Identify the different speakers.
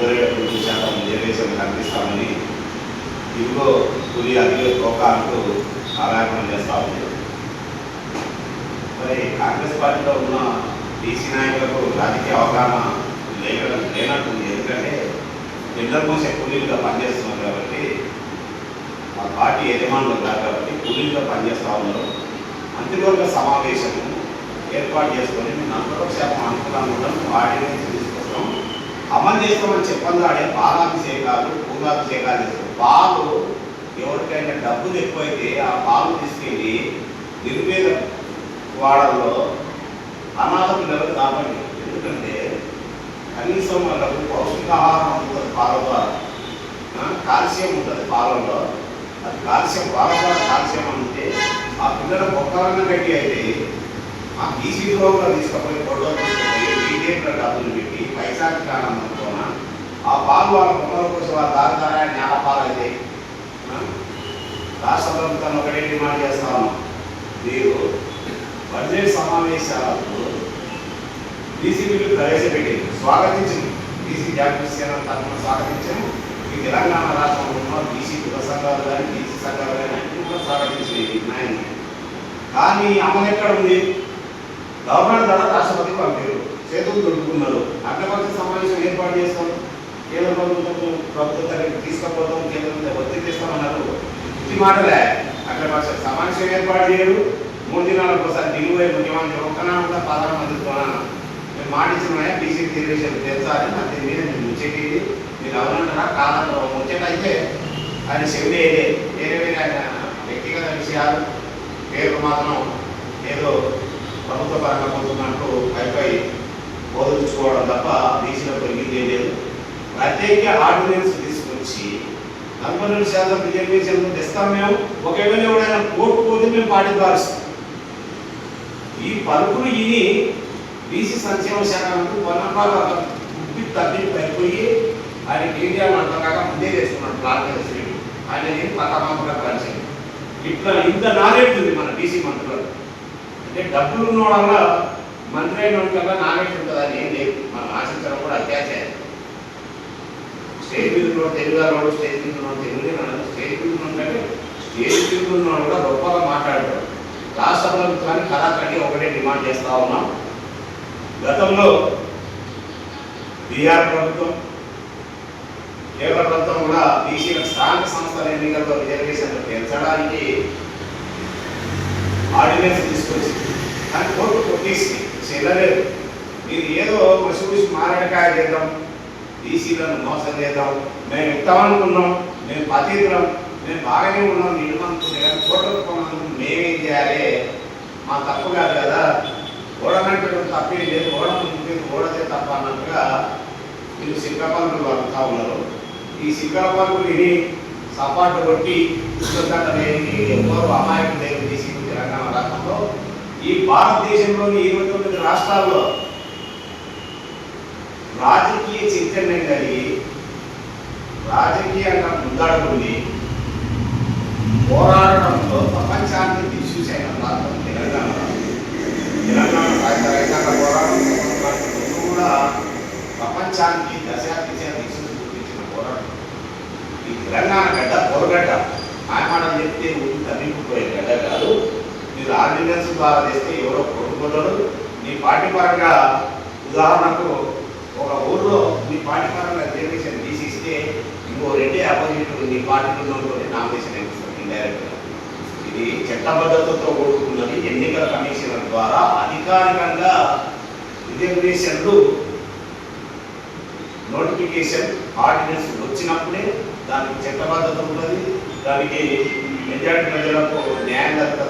Speaker 1: నలభై శాతం రిజర్వేషన్ కల్పిస్తామని ఇదిగో పులి అదిగో తోక అంటూ ఆరాధన చేస్తా ఉంది. మరి కాంగ్రెస్ పార్టీలో ఉన్న బీసీ నాయకులకు రాజకీయ అవగాహన లేక లేనట్టుంది. ఎందుకంటే పిల్లల మోసే కూలీలుగా పనిచేస్తున్నారు కాబట్టి మా పార్టీ యజమానులు కాదు కాబట్టి కూలీలుగా పనిచేస్తూ ఉన్నారు. మంత్రివర్గ సమావేశం ఏర్పాటు చేసుకొని మేము నలభై శాతం అనుకూలంగా ఉండడం ఆర్డినెన్స్ అమలు చేసుకోమని చెప్పండి ఆడే పాలాభిషేకాలు పూలాభిషేకాలు పాలు ఎవరికైనా డబ్బులు ఎక్కువైతే ఆ పాలు తీసుకెళ్ళి నిర్వేద వాడల్లో అనాథ పిల్లలు కాబట్టి ఎందుకంటే కనీసం వాళ్ళకు పౌష్టికాహారం ఉంటుంది పాల ద్వారా కాల్షియం ఉంటుంది పాలలో అది కాల్షియం పాల కాల్షియం అంటే ఆ పిల్లల ఒక్కరన్నా గట్టి అయితే ఆ బీసీ రోగులు తీసుకుపోయి పొడవ తీసుకొని బీజేపీలో డబ్బులు పెట్టి వైశాఖ కారణంతోన ఆ పాలు వాళ్ళ బొమ్మల కోసం వాళ్ళ దారి ద్వారా నేల పాలైతే రాష్ట్ర ప్రభుత్వం ఒకటే డిమాండ్ చేస్తా ఉన్నాం. మీరు బడ్జెట్ సమావేశాలకు బీసీ బిల్లు ప్రవేశపెట్టింది. స్వాగతించింది. బీసీ జాతీయ సేన తరఫున స్వాగతించాము. ఈ తెలంగాణ రాష్ట్రంలో ఉన్న బీసీ కుల సంఘాలు కానీ బీసీ సంఘాలు కానీ అన్ని కూడా స్వాగతించింది ఈ కానీ అమలు ఎక్కడ ఉంది? గవర్నర్ ద్వారా రాష్ట్రపతికి పంపారు. చేతులు దొరుకుతున్నారు అగ్రపక్ష సమావేశం ఏర్పాటు చేస్తాం. కేంద్ర ప్రభుత్వం ప్రభుత్వం దగ్గరికి తీసుకుపోతాం కేంద్రం ఒత్తిడి చేస్తామన్నారు. ఇది మాటలే అగ్రపక్ష సమావేశం ఏర్పాటు చేయరు. మూడు దినాలకు ఒకసారి ఢిల్లీ ముఖ్యమంత్రి ఒక్కనా కూడా ప్రధానమంత్రి కొనాను మేము మాట ఇచ్చినాయా బీసీ రిజర్వేషన్ తెలుసా అని నాకు తెలియదు నేను ముచ్చేటి మీరు అవునంటారా కాదంటారా ముచ్చట అయితే ఆయన చెవిడే వేరే వేరే ఆయన వ్యక్తిగత విషయాలు పేరు మాత్రం ఏదో ప్రభుత్వ పరంగా పొందుతున్నట్టు పై బోధించుకోవడం తప్ప బీసీలో పెరిగిందే లేదు. ప్రత్యేక ఆర్డినెన్స్ తీసుకొచ్చి నలభై రెండు శాతం రిజర్వేషన్ తెస్తాం మేము. ఒకవేళ ఎవడైనా కోర్టు పోతే మేము పార్టీ భావిస్తాం ఈ పలుకులు ఇని బీసీ సంక్షేమ శాఖ మంత్రి పొన్నపాల ఉప్పి తప్పి పడిపోయి ఆయన ఏం చేయాలని కాక ముందే చేస్తున్నాడు ప్లాన్ చేసి ఆయన ఏం పక్కమాపగా కలిసింది ఇట్లా ఇంత నాలెడ్జ్ ఉంది మన బీసీ మంత్రులు అంటే డబ్బులు ఉన్న వాళ్ళ మంత్రి అయిన కల్లా నాలెడ్జ్ ఉంటుంది అని ఏం లేదు. మనం ఆశించడం కూడా అత్యాచారం స్టేజ్ మీద ఉన్న తెలుగు వాడు స్టేజ్ మీద ఉన్న తెలుగు వాడు స్టేజ్ మీద ఉన్నట్టే స్టేజ్ మీద ఉన్నవాడు కూడా గొప్పగా మాట్లాడతాడు. రాష్ట్ర ప్రభుత్వాన్ని కళాకండి ఒకటే డిమాండ్ చేస్తా ఉన్నాం. గతంలో బీఆర్ ప్రభుత్వం కేంద్ర ప్రభుత్వం కూడా బీసీల స్థానిక సంస్థల ఎన్నికల్లో రిజర్వేషన్లు పెంచడానికి ఆర్డినెన్స్ తీసుకొచ్చింది. కానీ కోర్టు కొట్టేసి చెల్లలేదు మీరు ఏదో మసూసి మారడికాయ చేద్దాం బీసీలను మోసం చేద్దాం. మేము ఇస్తామనుకున్నాం మేము పతితులం మేము బాగానే ఉన్నాం నిన్ను అనుకుంటే కానీ కోర్టు మేమేం చేయాలి? మా తప్పు కాదు కదా. ఓడనంటే తప్పేం లేదు ఓడమంటే ఓడతే తప్ప అన్నట్టుగా మీరు సిక్కపల్లు వస్తా ఉన్నారు. ఈ సిక్కపల్లు విని సపాటు కొట్టి లేని ఎవరు అమాయకులు లేని బీసీ తెలంగాణ రాష్ట్రంలో? ఈ భారతదేశంలోని ఇరవై తొమ్మిది రాష్ట్రాల్లో రాజకీయ చైతన్యం కలిగి రాజకీయంగా ముందాడుకుని పోరాడడంలో ప్రపంచానికి దిశూసి అయిన ప్రాంతం తెలంగాణ. తెలంగాణ రాష్ట్ర రైతాంగ పోరాటం కూడా ప్రపంచానికి దశాదిశ దిశను గుర్తించిన పోరాటం. ఈ తెలంగాణ గడ్డ పొరగడ్డ ఆయమాటం చెప్తే ఊరు తగ్గిపోయే గడ్డ కాదు. మీరు ఆర్డినెన్స్ ద్వారా తెస్తే ఎవరో కొట్టుకుంటారు. నీ పార్టీ పరంగా ఉదాహరణకు ఒక ఊర్లో నీ పార్టీ పరంగా రిజర్వేషన్ తీసిస్తే ఇంకో రెండే అపోజిట్ నీ పార్టీలో నామినేషన్ వేపిస్తారు ఇండైరెక్ట్గా ఇది చట్టబద్ధతతో కూడుకున్నది ఎన్నికల కమిషన్ ద్వారా అధికారికంగా రిజర్వేషన్లు నోటిఫికేషన్ ఆర్డినెన్స్ వచ్చినప్పుడే దానికి చట్టబద్ధత ఉన్నది దానికి మెజార్టీ ప్రజలకు న్యాయం తప్ప